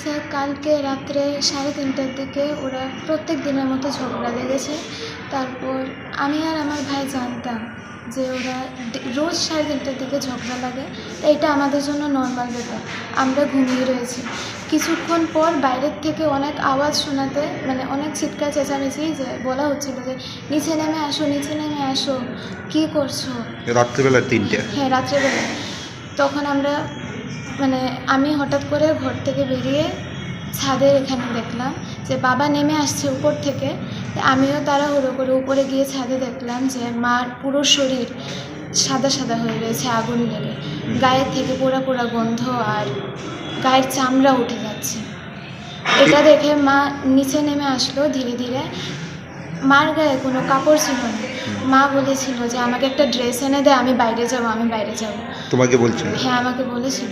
Sir কালকে রাত্রে সাড়ে তিনটার দিকে ওরা প্রত্যেক দিনের মতো ঝগড়া লেগেছে। তারপর আমি আর আমার ভাই জানতাম যে ওরা রোজ সাড়ে তিনটার দিকে ঝগড়া লাগে। এটা আমাদের জন্য নর্মাল ব্যাপার। আমরা ঘুমিয়ে রয়েছি। কিছুক্ষণ পর বাইরের থেকে অনেক আওয়াজ শোনাতে মানে অনেক চিৎকার চেঁচামেচি যে বলা হচ্ছিল যে নিচে নেমে আসো নিচে নেমে আসো। কী করছ? রাত্রিবেলা তিনটে। হ্যাঁ রাত্রেবেলা। তখন আমরা মানে আমি হঠাৎ করে ঘর থেকে বেরিয়ে ছাদের এখানে দেখলাম যে বাবা নেমে আসছে উপর থেকে। আমিও তাড়াহুড়ো করে উপরে গিয়ে ছাদে দেখলাম যে মার পুরো শরীর সাদা সাদা হয়ে রয়েছে আগুন লেগে। গায়ের থেকে পোড়া পোড়া গন্ধ আর গায়ের চামড়া উঠে যাচ্ছে। এটা দেখে মা নিচে নেমে আসলো ধীরে ধীরে। মার গায়ে কোনো কাপড় ছিল না। মা বলেছিল যে আমাকে একটা ড্রেস এনে দে আমি বাইরে যাব আমি বাইরে যাব। তোমাকে বলছিল? হ্যাঁ আমাকে বলেছিল।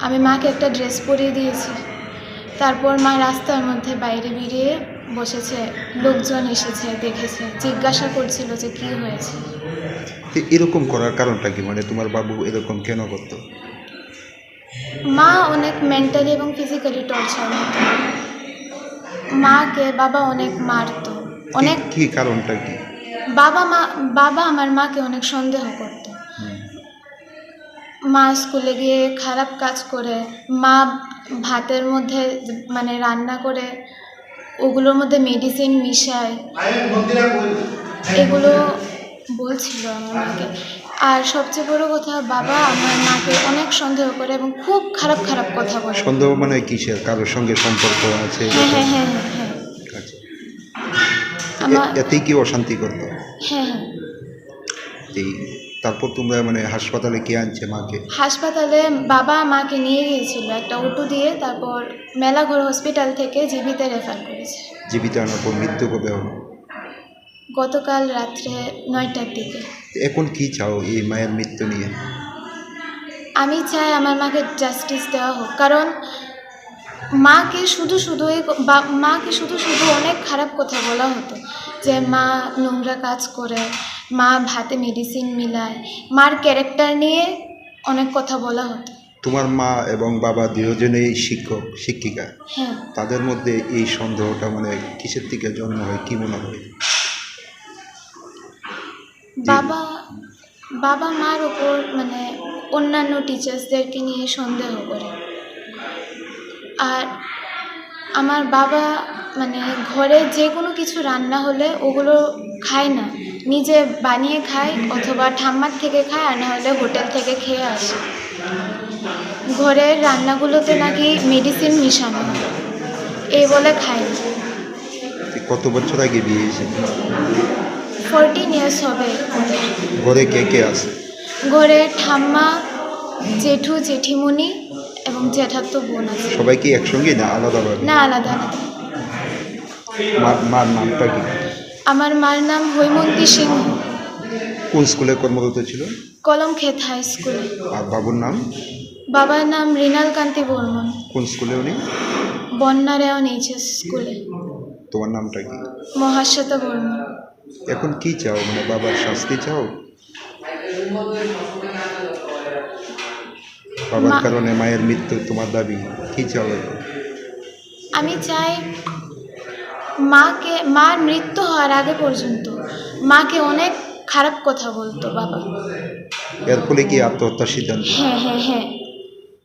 আমি মাকে একটা ড্রেস পরিয়ে দিয়েছি। তারপর মা রাস্তার মধ্যে বাইরে বেরিয়ে বসেছে লোকজন এসেছে দেখেছে জিজ্ঞাসা করছিল যে কি হয়েছে। তো এরকম করার কারণটা কি? মানে তোমার বাবু এরকম কেন করতো? মা অনেক মেন্টালি এবং ফিজিক্যালি টর্চার হতো। মাকে বাবা অনেক মারতো। অনেক কি- কারণটা কি? বাবা মা বাবা আমার মাকে অনেক সন্দেহ করতো। মা স্কুলে গিয়ে খারাপ কাজ করে মা ভাতের মধ্যে মানে রান্না করে ওগুলোর মধ্যে মেডিসিন মিশায়। এগুলো বলছিল আমার মাকে আর সবচেয়ে বড় কথা বাবা আমার মাকে অনেক সন্দেহ করে এবং খুব খারাপ খারাপ কথা বলে। সন্দেহ মানে কিসের? কারোর সঙ্গে সম্পর্ক আছে? হ্যাঁ হ্যাঁ হ্যাঁ হ্যাঁ। হ্যাঁ আচ্ছা। আমার এতেই কি অশান্তি করতো? হ্যাঁ হ্যাঁ। তারপর তোমরা মানে হাসপাতালে কে আনছে মাকে? হাসপাতালে বাবা মাকে নিয়ে গিয়েছিল একটা অটো দিয়ে তারপর মেলাঘর হসপিটাল থেকে জীবিতে রেফার করেছে। জীবিত আনার পর মৃত্যু কবে হলো? গতকাল রাত্রে নয়টার দিকে। এখন কি চাও এই মায়ের মৃত্যু নিয়ে? আমি চাই আমার মাকে জাস্টিস দেওয়া হোক কারণ মাকে শুধু শুধু বা- মাকে শুধু শুধু অনেক খারাপ কথা বলা হতো যে মা নোংরা কাজ করে মা ভাতে মেডিসিন মিলায়। মার ক্যারেক্টার নিয়ে অনেক কথা বলা হতো। তোমার মা এবং বাবা দুজনেই শিক্ষক শিক্ষিকা। হ্যাঁ। তাদের মধ্যে এই সন্দেহটা মানে কিসের থেকে জন্ম হয় কি মনে হয়? বাবা বাবা মার ওপর মানে অন্যান্য টিচার্সদেরকে নিয়ে সন্দেহ করে। আর আমার বাবা মানে ঘরে যে কোনো কিছু রান্না হলে ওগুলো খায় না। নিজে বানিয়ে খায় অথবা ঠাম্মার থেকে খায় আর না হলে হোটেল থেকে খেয়ে আসে। ঘরের রান্নাগুলোতে নাকি মেডিসিন মিশানো। এই বলে খায় না। কত বছর আগে বিয়ে হয়েছে? ফোরটিন ইয়ার্স হবে। ঘরে কে কে আছে? ঘরে ঠাম্মা জেঠু জেঠিমণি এবং জ্যাঠাতো বোন আছে। সবাই কি একসঙ্গে না আলাদাভাবে? না আলাদা আলাদা মার নামটা কি আমার মার নাম হৈমন্তী সিংহ কোন স্কুলে কর্মরত ছিল? কলমক্ষেত হাই স্কুলে। আর বাবুর নাম? বাবার নাম রিনাল কান্তি বর্মন। কোন স্কুলে উনি? বন্যারায়ণ এইচএস স্কুলে। তোমার নামটা কি? মহাশ্বেতা বর্মন। এখন কি চাও? মানে বাবার শাস্তি চাও? বাবার কারণে মায়ের মৃত্যু তোমার দাবি। কি চাও আমি চাই মাকে মার মৃত্যু হওয়ার আগে পর্যন্ত মাকে অনেক খারাপ কথা বলতো বাবা। এর ফলে কি আত্মহত্যার সিদ্ধান্ত? হ্যাঁ হ্যাঁ হ্যাঁ।